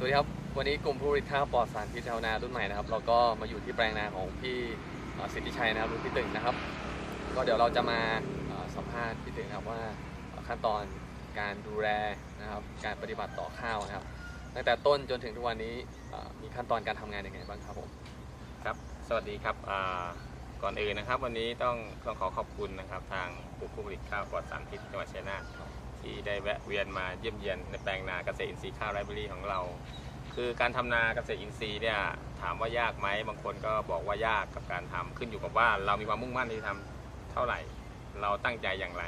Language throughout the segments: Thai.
สวัสดีครับ วันนี้กลุ่มผู้ผลิตข้าวปลอดสารพิษชาวนารุ่นใหม่นะครับ เราก็มาอยู่ที่แปลงนาของพี่สิทธิชัยนะครับหรือพี่ตึงนะครับ ก็เดี๋ยวเราจะมาสัมภาษณ์พี่ตึงนะครับว่าขั้นตอนการดูแลนะครับ การปฏิบัติต่อข้าวนะครับ ตั้งแต่ต้นจนถึงทุกวันนี้มีขั้นตอนการทำงานยังไงบ้างครับผมครับ สวัสดีครับก่อนอื่นนะครับ วันนี้ต้องต้องขอขอบคุณนะครับ ทางกลุ่มผู้ผลิตข้าวปลอดสารพิษจังหวัดชัยนาท ที่ได้แวะเวียนมาเยี่ยมเยียนในแปลงนาเกษตรอินทรีย์ข้าวไรเบอรี่ของเรา คือการทำนาเกษตรอินทรีย์เนี่ยถามว่ายากไหมบางคนก็บอกว่ายากกับการทำขึ้นอยู่กับว่าเรามีความมุ่งมั่นที่จะทำเท่าไหร่ เราตั้งใจอย่างไร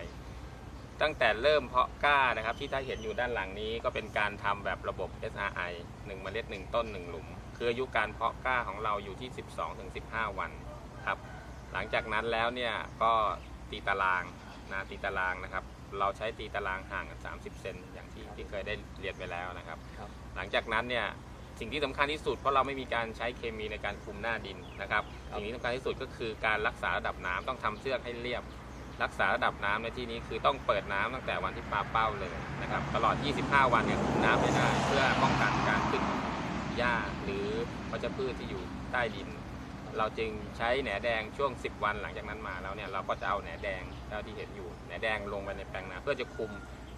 ตั้งแต่เริ่มเพาะกล้านะครับที่ท่านเห็นอยู่ด้านหลังนี้ก็เป็นการทำแบบระบบ SRI 1เมล็ด1 ต้น 1 หลุม คืออายุการเพาะกล้าของเราอยู่ที่ 12-15 วันครับหลังจากนั้นแล้วเนี่ยก็ตีตารางนะตีตารางนะครับ เราใช้ตีตารางห่างกัน 30 เซนอย่างที่ที่เคยได้เรียนไปแล้วนะครับ ครับ หลังจากนั้นเนี่ยสิ่งที่สำคัญที่สุดเพราะเราไม่มีการใช้เคมีในการคุมหน้าดินนะครับครับ สิ่งที่สำคัญที่สุดก็คือการรักษาระดับน้ำต้องทำเชือกให้เรียบ รักษาระดับน้ำในที่นี้คือต้องเปิดน้ำตั้งแต่วันที่ปลาเป้าเลยนะครับตลอด 25 วันเนี่ยคุมน้ำไม่ได้ เพื่อป้องกันการขึ้นหญ้าหรือวัชพืชที่อยู่ใต้ดิน เราจึงใช้แหนแดงช่วง 10 วันหลังจากนั้นมาแล้วเนี่ยเราก็จะเอาแหนแดงเท่าที่เห็นอยู่แหนแดงลงไปในแปลงนาเพื่อจะคุม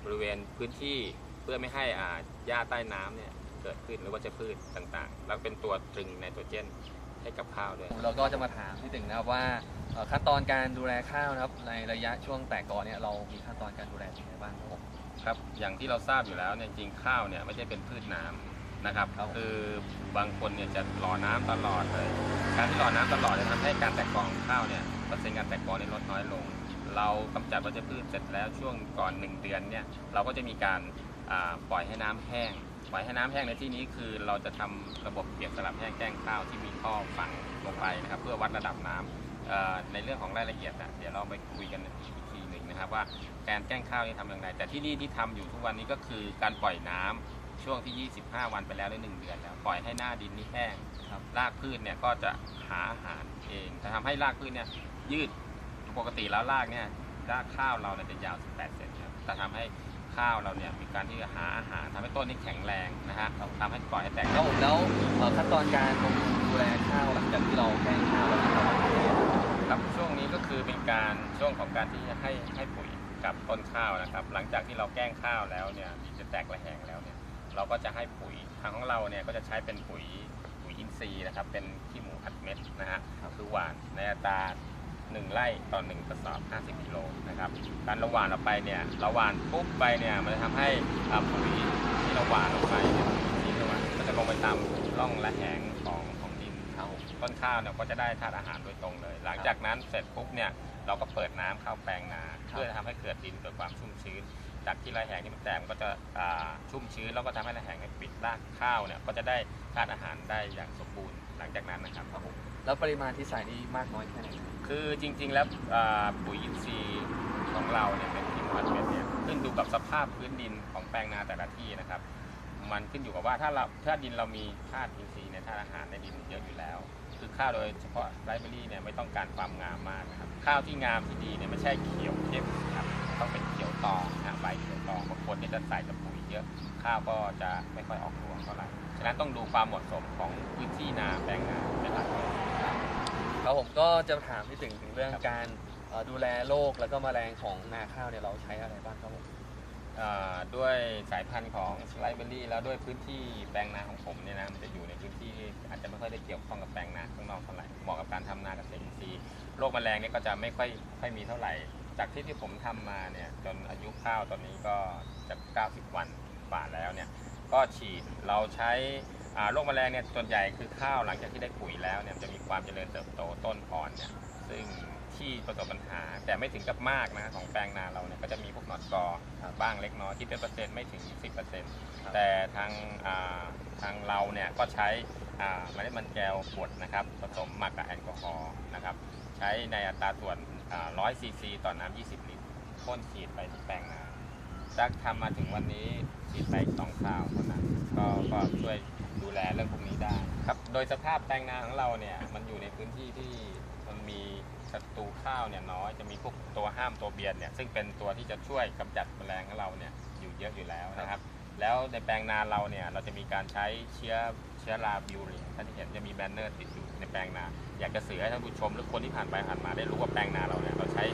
บริเวณพื้นที่เพื่อไม่ให้อ่าหญ้าใต้น้ำเนี่ยเกิดขึ้นหรือว่าจะพืชต่างๆ แล้วเป็นตัวตรึงไนโตรเจนให้กับข้าวด้วย เราก็จะมาถามพี่ตึงนะครับว่าเอ่อขั้นตอนการดูแลข้าวนะครับในระยะช่วงแตกกอเนี่ยเรามีขั้นตอนการดูแลยังไงบ้างครับผม ครับอย่างที่เราทราบอยู่แล้วเนี่ยจริงๆข้าวเนี่ยไม่ใช่เป็นพืชน้ำ นะครับครับ คือบางคนเนี่ยจะหล่อน้ำตลอดเลยการที่หล่อน้ำตลอดจะทำให้การแตกกอของข้าวเนี่ยเปอร์เซ็นต์การแตกกอเนี่ยลดน้อยลง เรากำจัดวัชพืชเสร็จแล้วช่วงก่อน 1 เดือนเนี่ยเราก็จะมีการอ่าปล่อยให้น้ำแห้ง ปล่อยให้น้ำแห้งในที่นี้คือเราจะทำระบบเปียกสลับแห้งแกล้งข้าวที่มีท่อฝังลงไปนะครับเพื่อวัดระดับน้ำ เอ่อในเรื่องของรายละเอียดนะเดี๋ยวเราไปคุยกันอีกทีหนึ่งนะครับว่าการแกล้งข้าวนี่ทำอย่างไรแต่ที่นี่ที่ทำอยู่ทุกวันนี้ก็คือการปล่อยน้ำ ช่วงที่ 25 วันไปแล้วได้หนึ่งเดือนแล้วปล่อยให้หน้าดินนี่แห้งครับรากพืชเนี่ยก็จะหาอาหารเองจะทำให้รากพืชเนี่ยยืดปกติแล้วรากเนี่ยรากข้าวเราเนี่ยจะยาว 18 เซนครับแต่ทำให้ข้าวเราเนี่ยมีการที่จะหาอาหารทำให้ต้นนี่แข็งแรงนะฮะทำให้ปล่อยให้แตกครับผมแล้วเอ่อขั้นตอนการบำรุงดูแลข้าวหลังจากที่เราแกล้งข้าวแล้วนะครับครับช่วงนี้ก็คือเป็นการช่วงของการที่จะให้ให้ปุ๋ยกับต้นข้าวนะครับ หลังจากที่เราแกล้งข้าวแล้วเนี่ยจะแตกระแหงแล้วเนี่ย เราก็จะให้ปุ๋ยทางของเราเนี่ยก็จะใช้เป็นปุ๋ยปุ๋ยอินทรีย์นะครับ เป็นขี้หมูอัดเม็ดนะฮะคือหวานในอัตรา1ไร่ต่อ1กระสอบ 50กิโลนะครับ การเราหวานออกไปเนี่ยเราหวานปุ๊บไปเนี่ยมันจะทำให้อ่าปุ๋ยที่เราหวานออกไปเนี่ยที่เราหวานก็จะลงไปตามร่องระแหงของของดินครับผมต้นข้าวเนี่ยก็จะได้ธาตุอาหารโดยตรงเลย หลังจากนั้นเสร็จปุ๊บเนี่ยเราก็เปิดน้ำเข้าแปลงนาครับเพื่อทำให้เกิดดินเกิดความชุ่มชื้น จากที่ระแหงที่มันแตกมันก็จะอ่าชุ่มชื้นแล้วก็ทำให้ระแหงเนี่ยปิดรากข้าวเนี่ยก็จะได้ธาตุอาหารได้อย่างสมบูรณ์หลังจากนั้นนะครับครับผมแล้วปริมาณที่ใส่นี่มากน้อยแค่ไหนครับคือจริง ๆ แล้วอ่าปุ๋ยอินทรีย์ของเราเนี่ยเป็นที่มันเป็นเนี่ยขึ้นอยู่กับสภาพพื้นดินของแปลงนาแต่ละที่นะครับ มันขึ้นอยู่กับว่าถ้าเราถ้าดินเรามีธาตุอินทรีย์เนี่ยธาตุอาหารในดินเยอะอยู่แล้ว คือข้าวโดยเฉพาะไรเบอรี่เนี่ยไม่ต้องการความงามมากนะครับข้าวที่งามที่ดีเนี่ยไม่ใช่เขียวเข้ม จะใส่กับปุ๋ยเยอะข้าวก็จะไม่ค่อยออกรวงเท่าไหร่ฉะนั้นต้องดูความเหมาะสมของพื้นที่นาแปลงนาเป็นหลักเลยครับผมก็จะถามพี่ตึงถึงเรื่องครับการเอ่อดูแลโรคแล้วก็แมลงของนาข้าวเนี่ยเราใช้อะไรบ้างครับผมอ่าด้วยสายพันธุ์ของสไลเบอรี่แล้วด้วยพื้นที่แปลงนาของผมเนี่ยนะมันจะอยู่ในพื้นที่ที่อาจจะไม่ค่อยได้เกี่ยวข้องกับแปลงนาข้างนอกเท่าไหร่เหมาะกับการทำนาเกษตรอินทรีย์โรคแมลงเนี่ยก็จะไม่ค่อยค่อยมีเท่าไหร่ จากที่ที่ผมทำมาเนี่ยจนอายุข้าวตอนนี้ก็จะ90 วันกว่าแล้วเนี่ยก็ฉีดเราใช้โรคแมลงเนี่ยส่วนใหญ่คือข้าวหลังจากที่ได้ปุ๋ยแล้วเนี่ยจะมีความเจริญเติบโตต้นอ่อนเนี่ยซึ่งที่ประสบปัญหา แต่ไม่ถึงกับมากนะของแปลงนาเราเนี่ยก็จะมีพวกหนอดกอบ้างเล็กน้อยคิดเป็นเปอร์เซ็นต์ไม่ถึง 10%แต่ทางาทางเราเนี่ยก็ใช้อ่าเมล็ดมันแก้วบดนะครับผสมหมักกับแอลกอฮอล์นะครับ ช้ในอัตราส่วน100ซีซีต่อน้ำ20 ลิตรพ่นฉีดไปที่แปลงนาจากทำมาถึงวันนี้ฉีดไปสองคราวเท่านั้นก็ก็ช่วยดูแลเรื่องพวกนี้ได้ครับ โดยสภาพแปลงนาของเราเนี่ยมันอยู่ในพื้นที่ที่มันมีศัตรูข้าวเนี่ยน้อยจะมีพวกตัวห้ามตัวเบียดเนี่ยซึ่งเป็นตัวที่จะช่วยกำจัดแมลงของเราเนี่ยอยู่เยอะอยู่แล้วนะครับ แล้วในแปลงนาเราเนี่ยเราจะมีการใช้เชื้อเชื้อราบิวเรินท่านที่เห็นจะมีแบนเนอร์ติดอยู่ในแปลงนา อยากจะสื่อให้ท่านผู้ชมหรือคนที่ผ่านไปผ่านมาได้รู้ว่าแปลงนาเราเนี่ยเราใช้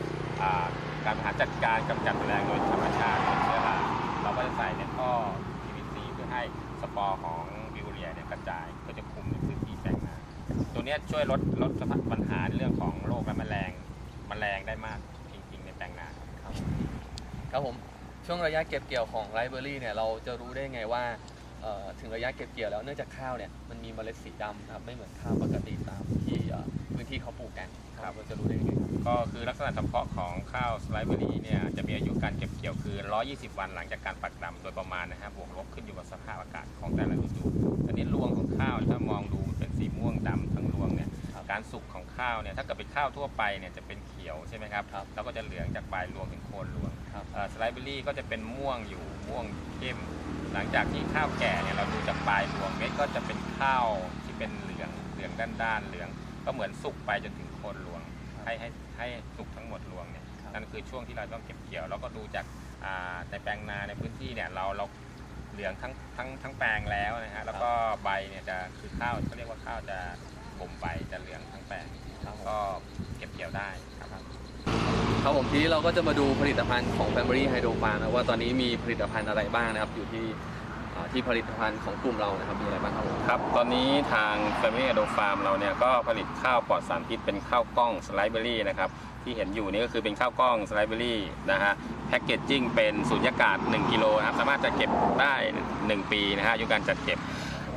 การบริหารจัดการกำจัดแมลงโดยธรรมชาติเชื้อราเราก็จะใส่ในท่อ PVC เพื่อให้สปอร์ของบิวเรียเนี่ยกระจายเพื่อจะคุมในพื้นที่แปลงนา ตัวนี้ช่วยลดลดสปัญหาในเรื่องของโรคและแมลงแมลงได้มากจริง ๆ ในแปลงนาครับครับผม ช่วงระยะเก็บเกี่ยวของไรเบอรี่เนี่ยเราจะรู้ได้ไงว่าเอ่อถึงระยะเก็บเกี่ยวแล้วเนื่องจากข้าวเนี่ยมันมีเมล็ดสีดำนะครับไม่เหมือนข้าวปกติตามที่เอ่อพื้นที่เขาปลูกกันครับเราจะรู้ได้ยังไงครับก็คือลักษณะเฉพาะของข้าวสไลเบอรี่เนี่ยจะมีอายุการเก็บเกี่ยวคือ 120 วันหลังจากการปักดำโดยประมาณนะครับบวกลบขึ้นอยู่กับสภาพอากาศของแต่ละฤดูอันนี้รวงของข้าวถ้ามองดูเป็นสีม่วงดำทั้งรวงเนี่ยครับการสุกของข้าวเนี่ยถ้าเกิดเป็นข้าวทั่วไปเนี่ยจะเป็นเขียวใช่ไหมครับครับแล้วก็จะเหลืองจากปลายรวงถึงโคนรวง ครับสไลเบอรี่ก็จะเป็นม่วงอยู่ม่วงเข้มหลังจากที่ข้าวแก่เนี่ยเราดูจากปลายรวงเม็ดก็จะเป็นข้าวที่เป็นเหลืองเหลืองด้านๆเหลือง ก็เหมือนสุกไปจนถึงโคนรวง ให้ให้ให้สุกทั้งหมดรวงเนี่ยครับนั่นคือช่วงที่เราต้องเก็บเกี่ยว แล้วก็ดูจากอ่าในแปลงนาในพื้นที่เนี่ยเราเราเหลืองทั้งทั้งทั้งแปลงแล้วนะฮะแล้วก็ใบเนี่ยจะคือข้าวเขาเรียกว่าข้าวจะบ่มใบจะเหลืองทั้งแปลงครับผมก็เก็บเกี่ยวได้ครับ ครับผมทีนี้เราก็จะมาดูผลิตภัณฑ์ของ Family Hydro Farm นะว่าตอนนี้มีผลิตภัณฑ์อะไรบ้างนะครับ อยู่ที่อ่าที่ผลิตภัณฑ์ของกลุ่มเรานะครับมีอะไรบ้างครับผม ครับ ตอนนี้ทาง Family a d o Farm เราเนี่ยก็ผลิตข้าวปลอดสารพิษเป็นข้าวกล้องสไลเบอรี่นะครับที่เห็นอยู่นี่ก็คือเป็นข้าวกล้องสไลเบอรี่นะฮะแพ็กเกจจิ้งเป็นสูญญากาศ 1 กิโลนะครับสามารถจะเก็บได้ 1 ปีนะฮะอายุการจัดเก็บ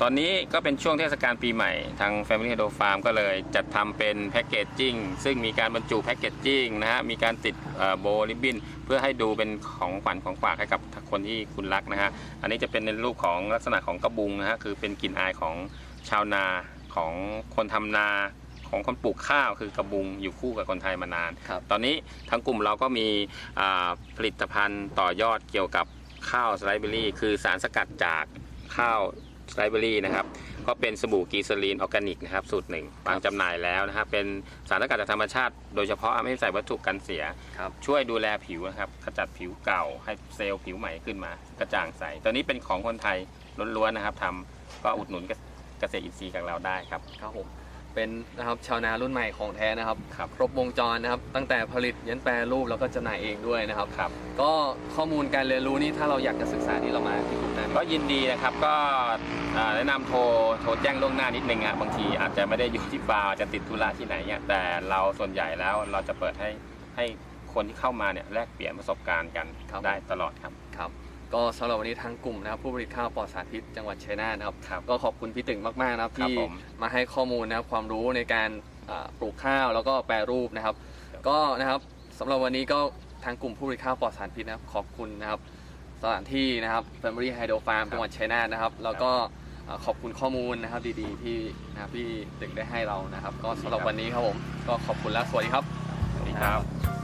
ตอนนี้ก็เป็นช่วงเทศกาลปีใหม่ ทาง Family a d o Farm ก็เลยจัดทำเป็นแพ็กเกจจิ้งซึ่งมีการบรรจุแพ็กเกจจิ้งนะฮะ มีการติดโบลิบบินเพื่อให้ดูเป็นของขวัญของฝากให้กับคนที่คุณรักนะฮะ อันนี้จะเป็นในรูปของลักษณะของกระบุงนะฮะ คือเป็นกลิ่นอายของชาวนาของคนทำนาของคนปลูกข้าวคือกระบุงอยู่คู่กับคนไทยมานานครับตอนนี้ทั้งกลุ่มเราก็มีอ่าผลิตภัณฑ์ต่อยอดเกี่ยวกับข้าวสไลเบอรี่ คือสารสกัดจากข้าว สไลเบอรี่นะครับก็เป็นสบู่กีซาลีนออร์แกนิกนะครับสูตรหนึ่งวางจำหน่ายแล้วนะครับเป็นสารสกัดจากธรรมชาติ โดยเฉพาะไม่ใส่วัตถุกันเสีย ครับช่วยดูแลผิวนะครับขจัดผิวเก่าให้เซลล์ผิวใหม่ขึ้นมากระจ่างใสตอนนี้เป็นของคนไทยล้วนๆนะครับทำก็อุดหนุนเกษตรอินทรีย์กับเราได้ครับ ครับผม เป็นนะครับชาวนารุ่นใหม่ของแท้นะครับครับ ครบวงจรนะครับ ตั้งแต่ผลิตยันแปรรูปแล้วก็จำหน่ายเองด้วยนะครับ ครับ ก็ข้อมูลการเรียนรู้นี่ถ้าเราอยากจะศึกษาที่เรามาที่กลุ่มได้ไหม ก็ยินดีนะครับก็อ่าแนะนำโทรโทรแจ้งล่วงหน้านิดนึงครับบางทีอาจจะไม่ได้อยู่ที่ฟาร์มอาจจะติดธุระที่ไหนเนี่ยแต่เราส่วนใหญ่แล้วเราจะเปิดให้ให้คนที่เข้ามาเนี่ยแลกเปลี่ยนประสบการณ์กันครับ ได้ตลอดครับ ครับ ก็สำหรับวันนี้ทางกลุ่มนะครับผู้ผลิตข้าวปลอดสารพิษจังหวัดชัยนาทนะครับครับก็ขอบคุณพี่ตึงมากๆนะครับครับที่ผม มาให้ข้อมูลนะครับความรู้ในการอ่าปลูกข้าวแล้วก็แปรรูปนะครับ ก็นะครับสำหรับวันนี้ก็ทางกลุ่มผู้ผลิตข้าวปลอดสารพิษนะครับขอบคุณนะครับสถานที่นะครับ Family Hydro Farm จังหวัดชัยนาทนะครับแล้วก็อ่าขอบคุณข้อมูลนะครับดีๆที่นะครับพี่ตึงได้ให้เรานะครับ ก็สำหรับวันนี้ครับผมก็ขอบคุณและสวัสดีครับ สวัสดีครับ